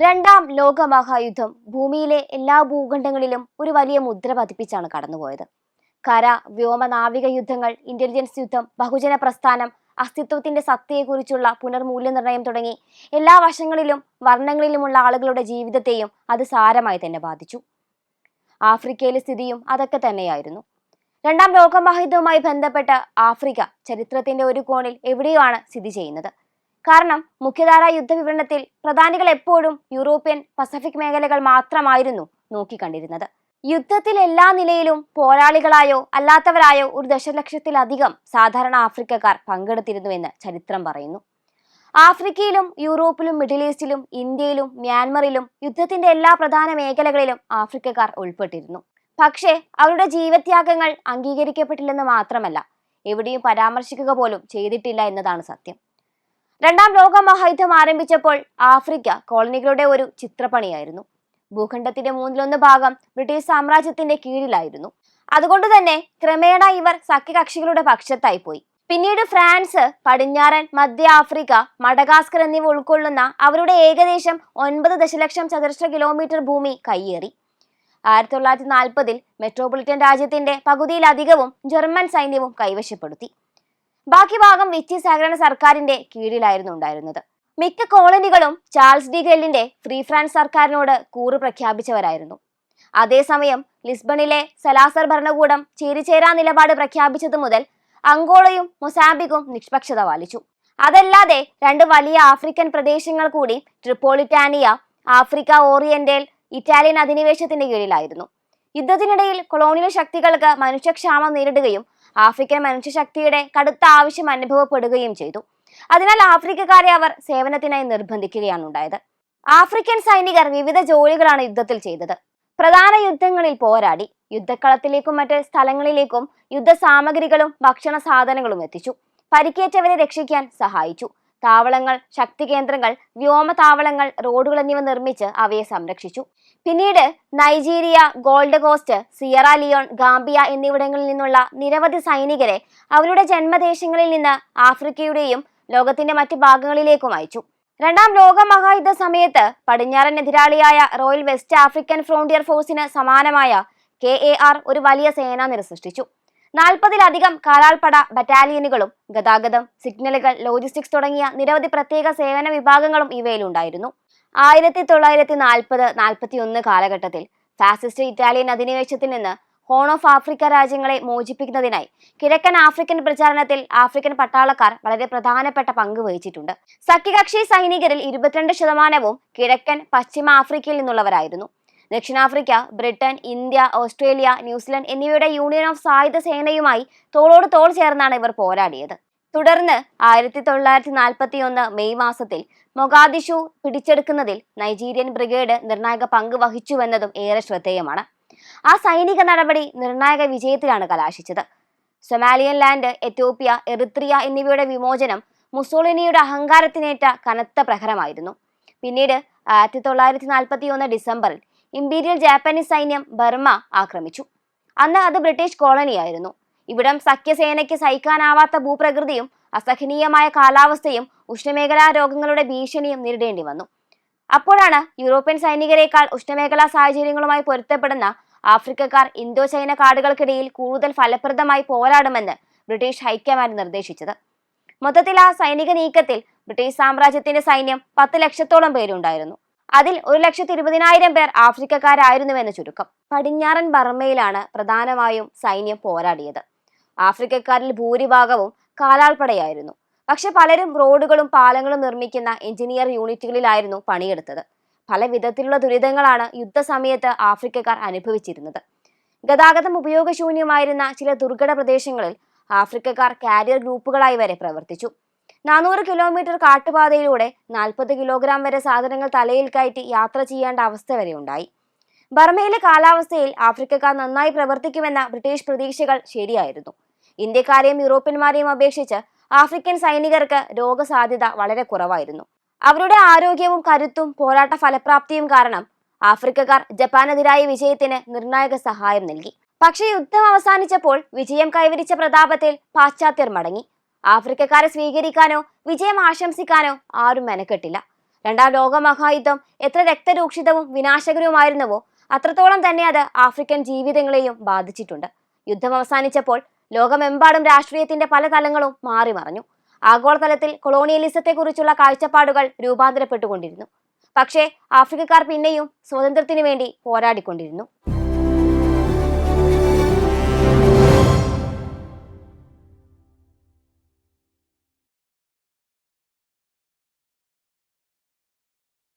രണ്ടാം ലോകമഹായുദ്ധം ഭൂമിയിലെ എല്ലാ ഭൂഖണ്ഡങ്ങളിലും ഒരു വലിയ മുദ്ര പതിപ്പിച്ചാണ് കടന്നുപോയത്. കര വ്യോമ നാവിക യുദ്ധങ്ങൾ ഇന്റലിജൻസ് യുദ്ധം ബഹുജന പ്രസ്ഥാനം അസ്തിത്വത്തിന്റെ സത്തയെക്കുറിച്ചുള്ള പുനർമൂല്യനിർണയം തുടങ്ങി എല്ലാ വശങ്ങളിലും വർണങ്ങളിലുമുള്ള ആളുകളുടെ ജീവിതത്തെയും അത് സാരമായി തന്നെ ബാധിച്ചു. ആഫ്രിക്കയിലെ സ്ഥിതിയും അതൊക്കെ തന്നെയായിരുന്നു. രണ്ടാം ലോകമഹായുദ്ധവുമായി ബന്ധപ്പെട്ട ആഫ്രിക്ക ചരിത്രത്തിന്റെ ഒരു കോണിൽ എവിടെയാണ് സ്ഥിതി ചെയ്യുന്നത്? കാരണം മുഖ്യധാരാ യുദ്ധവിവരണത്തിൽ പ്രധാനികൾ എപ്പോഴും യൂറോപ്യൻ പസഫിക് മേഖലകൾ മാത്രമായിരുന്നു നോക്കിക്കണ്ടിരുന്നത്. യുദ്ധത്തിൽ എല്ലാ നിലയിലും പോരാളികളായോ അല്ലാത്തവരായോ ഒരു ദശലക്ഷത്തിലധികം സാധാരണ ആഫ്രിക്കക്കാർ പങ്കെടുത്തിരുന്നുവെന്ന് ചരിത്രം പറയുന്നു. ആഫ്രിക്കയിലും യൂറോപ്പിലും മിഡിൽ ഈസ്റ്റിലും ഇന്ത്യയിലും മ്യാൻമറിലും യുദ്ധത്തിന്റെ എല്ലാ പ്രധാന മേഖലകളിലും ആഫ്രിക്കക്കാർ ഉൾപ്പെട്ടിരുന്നു. പക്ഷേ അവരുടെ ജീവത്യാഗങ്ങൾ അംഗീകരിക്കപ്പെട്ടില്ലെന്ന് മാത്രമല്ല എവിടെയും പരാമർശിക്കുക പോലും ചെയ്തിട്ടില്ല എന്നതാണ് സത്യം. രണ്ടാം ലോകമഹായുദ്ധം ആരംഭിച്ചപ്പോൾ ആഫ്രിക്ക കോളനികളുടെ ഒരു ചിത്രപ്പണിയായിരുന്നു. ഭൂഖണ്ഡത്തിന്റെ മൂന്നിലൊന്ന് ഭാഗം ബ്രിട്ടീഷ് സാമ്രാജ്യത്തിന്റെ കീഴിലായിരുന്നു. അതുകൊണ്ട് തന്നെ ക്രമേണ ഇവർ സഖ്യകക്ഷികളുടെ പക്ഷത്തായി പോയി. പിന്നീട് ഫ്രാൻസ് പടിഞ്ഞാറൻ മധ്യ ആഫ്രിക്ക മഡഗാസ്കർ എന്നിവ ഉൾക്കൊള്ളുന്ന അവരുടെ ഏകദേശം ഒൻപത് ദശലക്ഷം ചതുരശ്ര കിലോമീറ്റർ ഭൂമി കയ്യേറി. ആയിരത്തി തൊള്ളായിരത്തി നാൽപ്പതിൽ മെട്രോപൊളിറ്റൻ രാജ്യത്തിന്റെ പകുതിയിലധികവും ജർമ്മൻ സൈന്യവും കൈവശപ്പെടുത്തി. ബാക്കി ഭാഗം സഹകരണ സർക്കാരിന്റെ കീഴിലായിരുന്നു ഉണ്ടായിരുന്നത്. മിക്ക കോളനികളും ചാൾസ് ഡി ഗെല്ലിന്റെ ഫ്രീ ഫ്രാൻസ് സർക്കാരിനോട് കൂറ് പ്രഖ്യാപിച്ചവരായിരുന്നു. അതേസമയം ലിസ്ബണിലെ സലാസർ ഭരണകൂടം ചേരിചേരാ നിലപാട് പ്രഖ്യാപിച്ചത് മുതൽ അങ്കോളയും മൊസാബിക്കും നിഷ്പക്ഷത പാലിച്ചു. അതല്ലാതെ രണ്ട് വലിയ ആഫ്രിക്കൻ പ്രദേശങ്ങൾ കൂടി ട്രിപ്പോളിറ്റാനിയ ആഫ്രിക്ക ഓറിയന്റൽ ഇറ്റാലിയൻ അധിനിവേശത്തിന്റെ കീഴിലായിരുന്നു. യുദ്ധത്തിനിടയിൽ കൊളോണിയൽ ശക്തികൾക്ക് മനുഷ്യക്ഷാമം നേരിടുകയും ആഫ്രിക്കൻ മനുഷ്യശക്തിയുടെ കടുത്ത ആവശ്യം അനുഭവപ്പെടുകയും ചെയ്തു. അതിനാൽ ആഫ്രിക്കക്കാരെ അവർ സേവനത്തിനായി നിർബന്ധിക്കുകയാണ് ഉണ്ടായത്. ആഫ്രിക്കൻ സൈനികർ വിവിധ ജോലികളാണ് യുദ്ധത്തിൽ ചെയ്തത്. പ്രധാന യുദ്ധങ്ങളിൽ പോരാടി യുദ്ധക്കളത്തിലേക്കും മറ്റ് സ്ഥലങ്ങളിലേക്കും യുദ്ധ സാമഗ്രികളും ഭക്ഷണ സാധനങ്ങളും എത്തിച്ചു. പരിക്കേറ്റവരെ രക്ഷിക്കാൻ സഹായിച്ചു. താവളങ്ങൾ ശക്തി കേന്ദ്രങ്ങൾ വ്യോമ താവളങ്ങൾ റോഡുകൾ എന്നിവ നിർമ്മിച്ച് അവയെ സംരക്ഷിച്ചു. പിന്നീട് Nigeria Gold Coast Sierra Leone Gambia എന്നിവിടങ്ങളിൽ നിന്നുള്ള നിരവധി സൈനികരെ അവരുടെ ജന്മദേശങ്ങളിൽ നിന്ന് ആഫ്രിക്കയുടെയും ലോകത്തിന്റെ മറ്റ് ഭാഗങ്ങളിലേക്കും അയച്ചു. രണ്ടാം ലോകമഹായുദ്ധ സമയത്ത് പടിഞ്ഞാറൻ എതിരാളിയായ റോയൽ വെസ്റ്റ് ആഫ്രിക്കൻ ഫ്രോണ്ടിയർ ഫോഴ്സിന് സമാനമായ കെ ഒരു വലിയ സേന സൃഷ്ടിച്ചു. നാൽപ്പതിലധികം കാലാൾപ്പട ബറ്റാലിയനുകളും ഗതാഗതം സിഗ്നലുകൾ ലോജിസ്റ്റിക്സ് തുടങ്ങിയ നിരവധി പ്രത്യേക സേവന വിഭാഗങ്ങളും ഇവയിലുണ്ടായിരുന്നു. ആയിരത്തി തൊള്ളായിരത്തി നാൽപ്പത് നാൽപ്പത്തി ഒന്ന് കാലഘട്ടത്തിൽ ഫാസിസ്റ്റ് ഇറ്റാലിയൻ അധിനിവേശത്തിൽ നിന്ന് ഹോൺ ഓഫ് ആഫ്രിക്ക രാജ്യങ്ങളെ മോചിപ്പിക്കുന്നതിനായി കിഴക്കൻ ആഫ്രിക്കൻ പ്രചാരണത്തിൽ ആഫ്രിക്കൻ പട്ടാളക്കാർ വളരെ പ്രധാനപ്പെട്ട പങ്ക് വഹിച്ചിട്ടുണ്ട്. സഖ്യകക്ഷി സൈനികരിൽ ഇരുപത്തിരണ്ട് ശതമാനവും കിഴക്കൻ പശ്ചിമ ആഫ്രിക്കയിൽ നിന്നുള്ളവരായിരുന്നു. ദക്ഷിണാഫ്രിക്ക Britain India Australia New Zealand എന്നിവയുടെ യൂണിയൻ ഓഫ് സായുധ സേനയുമായി തോളോട് തോൾ ചേർന്നാണ് ഇവർ പോരാടിയത്. തുടർന്ന് ആയിരത്തി തൊള്ളായിരത്തി നാൽപ്പത്തി ഒന്ന് മെയ് മാസത്തിൽ മൊഗാദിഷു പിടിച്ചെടുക്കുന്നതിൽ നൈജീരിയൻ ബ്രിഗേഡ് നിർണായക പങ്ക് വഹിച്ചുവെന്നതും ഏറെ ശ്രദ്ധേയമാണ്. ആ സൈനിക നടപടി നിർണായക വിജയത്തിലാണ് കലാശിച്ചത്. സൊമാലിയൻ ലാൻഡ് എത്യോപ്യ എറിത്രിയ എന്നിവയുടെ വിമോചനം മുസോളിനിയുടെ അഹങ്കാരത്തിനേറ്റ കനത്ത പ്രഹരമായിരുന്നു. പിന്നീട് ആയിരത്തി തൊള്ളായിരത്തി നാൽപ്പത്തി ഒന്ന് ഡിസംബറിൽ ഇമ്പീരിയൽ ജാപ്പനീസ് സൈന്യം ബർമ ആക്രമിച്ചു. അന്ന് അത് ബ്രിട്ടീഷ് കോളനിയായിരുന്നു ഇവിടം സഖ്യസേനയ്ക്ക് സഹിക്കാനാവാത്ത ഭൂപ്രകൃതിയും അസഹനീയമായ കാലാവസ്ഥയും ഉഷ്ണമേഖലാ രോഗങ്ങളുടെ ഭീഷണിയും നേരിടേണ്ടി വന്നു. അപ്പോഴാണ് യൂറോപ്യൻ സൈനികരെക്കാൾ ഉഷ്ണമേഖലാ സാഹചര്യങ്ങളുമായി പൊരുത്തപ്പെടുന്ന ആഫ്രിക്കക്കാർ ഇന്തോ ചൈന കാടുകൾക്കിടയിൽ കൂടുതൽ ഫലപ്രദമായി പോരാടുമെന്ന് ബ്രിട്ടീഷ് ഹൈക്കമാൻഡ് നിർദ്ദേശിച്ചത്. മൊത്തത്തിൽ ആ സൈനിക നീക്കത്തിൽ ബ്രിട്ടീഷ് സാമ്രാജ്യത്തിന്റെ സൈന്യം പത്ത് ലക്ഷത്തോളം പേരുണ്ടായിരുന്നു. അതിൽ ഒരു ലക്ഷത്തി ഇരുപതിനായിരം പേർ ആഫ്രിക്കക്കാരായിരുന്നുവെന്ന് ചുരുക്കം. പടിഞ്ഞാറൻ ബർമ്മയിലാണ് പ്രധാനമായും സൈന്യം പോരാടിയത്. ആഫ്രിക്കക്കാരിൽ ഭൂരിഭാഗവും കാലാൾപ്പടയായിരുന്നു. പക്ഷെ പലരും റോഡുകളും പാലങ്ങളും നിർമ്മിക്കുന്ന എഞ്ചിനീയർ യൂണിറ്റുകളിലായിരുന്നു പണിയെടുത്തത്. പല വിധത്തിലുള്ള ദുരിതങ്ങളാണ് യുദ്ധസമയത്ത് ആഫ്രിക്കക്കാർ അനുഭവിച്ചിരുന്നത്. ഗതാഗതം ഉപയോഗശൂന്യമായിരുന്ന ചില ദുർഘട പ്രദേശങ്ങളിൽ ആഫ്രിക്കക്കാർ കാരിയർ ഗ്രൂപ്പുകളായി വരെ പ്രവർത്തിച്ചു. നാനൂറ് കിലോമീറ്റർ കാട്ടുപാതയിലൂടെ നാൽപ്പത് കിലോഗ്രാം വരെ സാധനങ്ങൾ തലയിൽ കയറ്റി യാത്ര ചെയ്യേണ്ട അവസ്ഥ വരെ ഉണ്ടായി. ബർമയിലെ കാലാവസ്ഥയിൽ ആഫ്രിക്കക്കാർ നന്നായി പ്രവർത്തിക്കുമെന്ന ബ്രിട്ടീഷ് പ്രതീക്ഷകൾ ശരിയായിരുന്നു. ഇന്ത്യക്കാരെയും യൂറോപ്യന്മാരെയും അപേക്ഷിച്ച് ആഫ്രിക്കൻ സൈനികർക്ക് രോഗസാധ്യത വളരെ കുറവായിരുന്നു. അവരുടെ ആരോഗ്യവും കരുത്തും പോരാട്ട ഫലപ്രാപ്തിയും കാരണം ആഫ്രിക്കക്കാർ ജപ്പാനെതിരായ വിജയത്തിന് നിർണായക സഹായം നൽകി. പക്ഷേ യുദ്ധം അവസാനിച്ചപ്പോൾ വിജയം കൈവരിച്ച പ്രതാപത്തിൽ പാശ്ചാത്യർ മടങ്ങി. ആഫ്രിക്കക്കാരെ സ്വീകരിക്കാനോ വിജയം ആശംസിക്കാനോ ആരും മെനക്കെട്ടില്ല. രണ്ടാം ലോക മഹായുദ്ധം എത്ര രക്തരൂക്ഷിതവും വിനാശകരവുമായിരുന്നുവോ അത്രത്തോളം തന്നെ അത് ആഫ്രിക്കൻ ജീവിതങ്ങളെയും ബാധിച്ചിട്ടുണ്ട്. യുദ്ധം അവസാനിച്ചപ്പോൾ ലോകമെമ്പാടും രാഷ്ട്രീയത്തിന്റെ പല തലങ്ങളും മാറി മറഞ്ഞു. ആഗോളതലത്തിൽ കൊളോണിയലിസത്തെക്കുറിച്ചുള്ള കാഴ്ചപ്പാടുകൾ രൂപാന്തരപ്പെട്ടുകൊണ്ടിരുന്നു. പക്ഷേ ആഫ്രിക്കക്കാർ പിന്നെയും സ്വാതന്ത്ര്യത്തിനു വേണ്ടി പോരാടിക്കൊണ്ടിരുന്നു.